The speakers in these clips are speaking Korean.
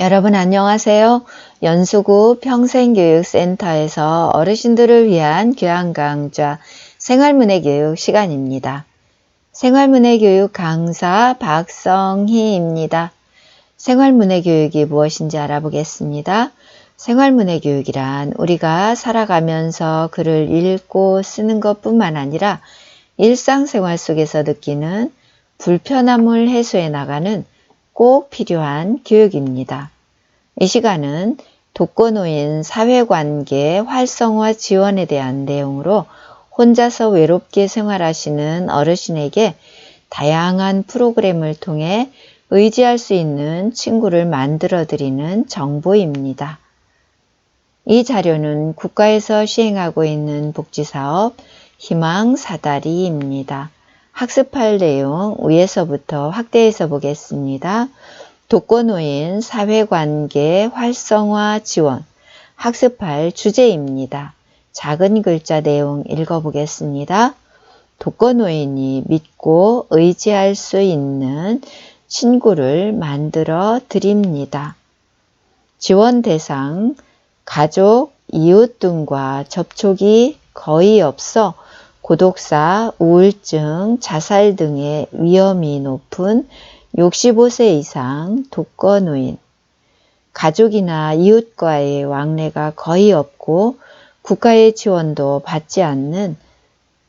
여러분 안녕하세요. 연수구 평생교육센터에서 어르신들을 위한 교양 강좌 생활문화 교육 시간입니다. 생활문화 교육 강사 박성희입니다. 생활문화 교육이 무엇인지 알아보겠습니다. 생활문화 교육이란 우리가 살아가면서 글을 읽고 쓰는 것뿐만 아니라 일상생활 속에서 느끼는 불편함을 해소해 나가는 꼭 필요한 교육입니다. 이 시간은 독거노인 사회관계 활성화 지원에 대한 내용으로 혼자서 외롭게 생활하시는 어르신에게 다양한 프로그램을 통해 의지할 수 있는 친구를 만들어 드리는 정보입니다. 이 자료는 국가에서 시행하고 있는 복지사업 희망 사다리입니다. 학습할 내용 위에서부터 확대해서 보겠습니다. 독거노인 사회관계 활성화 지원 학습할 주제입니다. 작은 글자 내용 읽어보겠습니다. 독거노인이 믿고 의지할 수 있는 친구를 만들어 드립니다. 지원 대상, 가족, 이웃 등과 접촉이 거의 없어 고독사, 우울증, 자살 등의 위험이 높은 65세 이상 독거노인, 가족이나 이웃과의 왕래가 거의 없고 국가의 지원도 받지 않는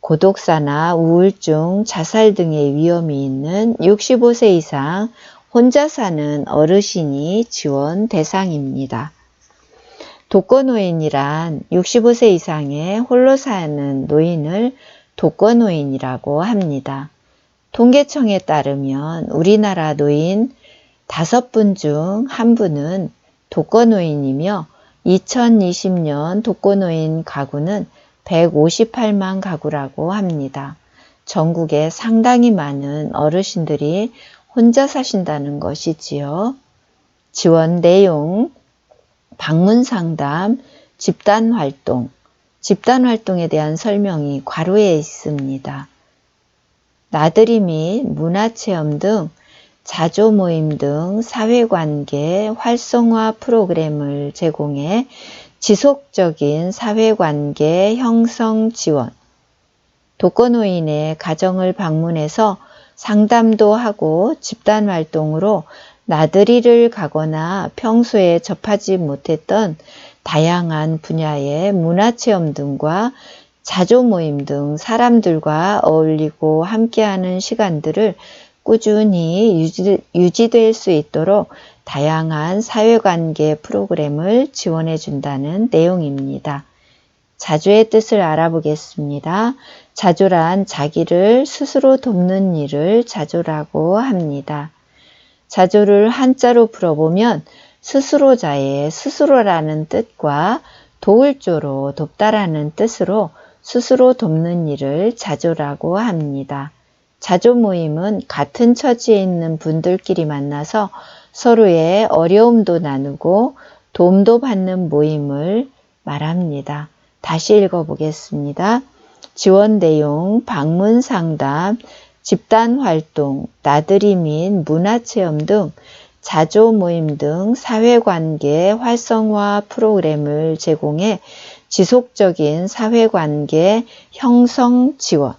고독사나 우울증, 자살 등의 위험이 있는 65세 이상 혼자 사는 어르신이 지원 대상입니다. 독거노인이란 65세 이상의 홀로 사는 노인을 독거노인이라고 합니다. 통계청에 따르면 우리나라 노인 5분 중한 분은 독거노인이며 2020년 독거노인 가구는 158만 가구라고 합니다. 전국에 상당히 많은 어르신들이 혼자 사신다는 것이지요. 지원 내용, 방문 상담, 집단 활동, 집단 활동에 대한 설명이 괄호에 있습니다. 나들이 및 문화체험 등 자조 모임 등 사회관계 활성화 프로그램을 제공해 지속적인 사회관계 형성 지원, 독거노인의 가정을 방문해서 상담도 하고 집단 활동으로 나들이를 가거나 평소에 접하지 못했던 다양한 분야의 문화체험 등과 자조 모임 등 사람들과 어울리고 함께하는 시간들을 꾸준히 유지, 유지될 수 있도록 다양한 사회관계 프로그램을 지원해 준다는 내용입니다. 자조의 뜻을 알아보겠습니다. 자조란 자기를 스스로 돕는 일을 자조라고 합니다. 자조를 한자로 풀어보면 스스로자의 스스로라는 뜻과 도울조로 돕다라는 뜻으로 스스로 돕는 일을 자조라고 합니다. 자조 모임은 같은 처지에 있는 분들끼리 만나서 서로의 어려움도 나누고 도움도 받는 모임을 말합니다. 다시 읽어보겠습니다. 지원 내용, 방문 상담, 집단 활동, 나들이 및 문화체험 등 자조 모임 등 사회관계 활성화 프로그램을 제공해 지속적인 사회관계 형성 지원.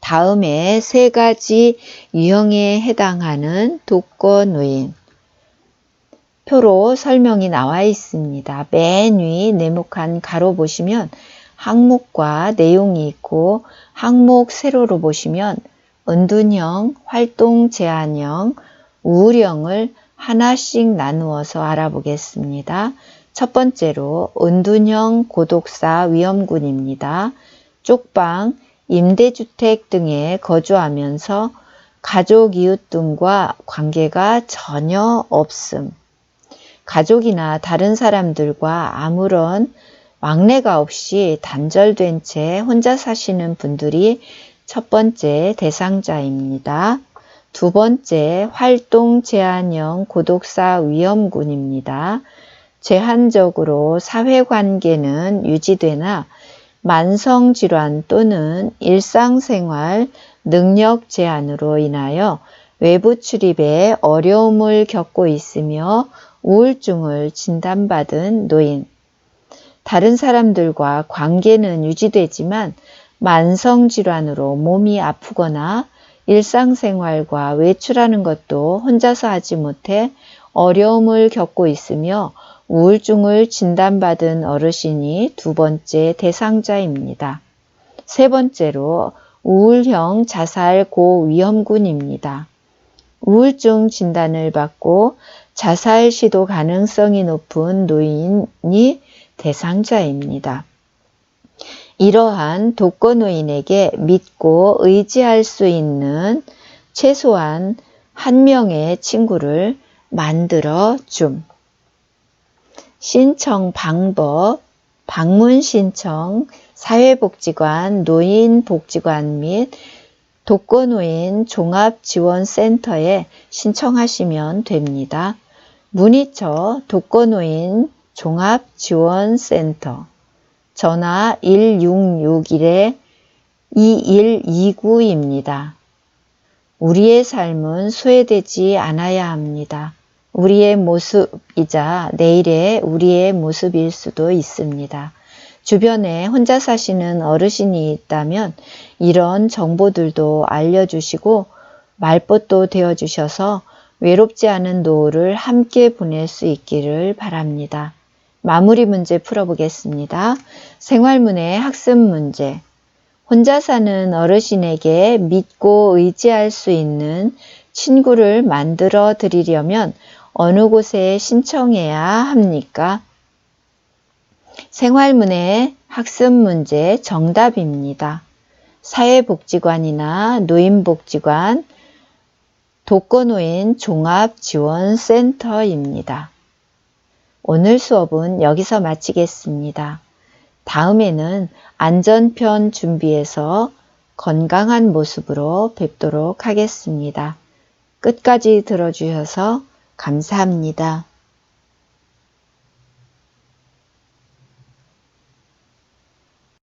다음에 세 가지 유형에 해당하는 독거노인 표로 설명이 나와 있습니다. 맨 위 네모칸 가로 보시면 항목과 내용이 있고 항목 세로로 보시면 은둔형, 활동 제한형, 우울형을 하나씩 나누어서 알아보겠습니다. 첫 번째로 은둔형 고독사 위험군입니다. 쪽방, 임대주택 등에 거주하면서 가족, 이웃 등과 관계가 전혀 없음. 가족이나 다른 사람들과 아무런 왕래가 없이 단절된 채 혼자 사시는 분들이 첫 번째 대상자입니다. 두 번째 활동 제한형 고독사 위험군입니다. 제한적으로 사회관계는 유지되나 만성질환 또는 일상생활 능력 제한으로 인하여 외부 출입에 어려움을 겪고 있으며 우울증을 진단받은 노인. 다른 사람들과 관계는 유지되지만 만성질환으로 몸이 아프거나 일상생활과 외출하는 것도 혼자서 하지 못해 어려움을 겪고 있으며 우울증을 진단받은 어르신이 두 번째 대상자입니다. 세 번째로 우울형 자살 고위험군입니다. 우울증 진단을 받고 자살 시도 가능성이 높은 노인이 대상자입니다. 이러한 독거노인에게 믿고 의지할 수 있는 최소한 한 명의 친구를 만들어 줌. 신청 방법, 방문 신청, 사회복지관, 노인복지관 및 독거노인 종합지원센터에 신청하시면 됩니다. 문의처 독거노인 종합지원센터 전화 1661-2129입니다. 우리의 삶은 소외되지 않아야 합니다. 우리의 모습이자 내일의 우리의 모습일 수도 있습니다. 주변에 혼자 사시는 어르신이 있다면 이런 정보들도 알려주시고 말벗도 되어주셔서 외롭지 않은 노후를 함께 보낼 수 있기를 바랍니다. 마무리 문제 풀어보겠습니다. 생활문의 학습 문제. 혼자 사는 어르신에게 믿고 의지할 수 있는 친구를 만들어 드리려면 어느 곳에 신청해야 합니까? 생활문의 학습 문제 정답입니다. 사회복지관이나 노인복지관, 독거노인 종합지원센터입니다. 오늘 수업은 여기서 마치겠습니다. 다음에는 안전편 준비해서 건강한 모습으로 뵙도록 하겠습니다. 끝까지 들어주셔서 감사합니다.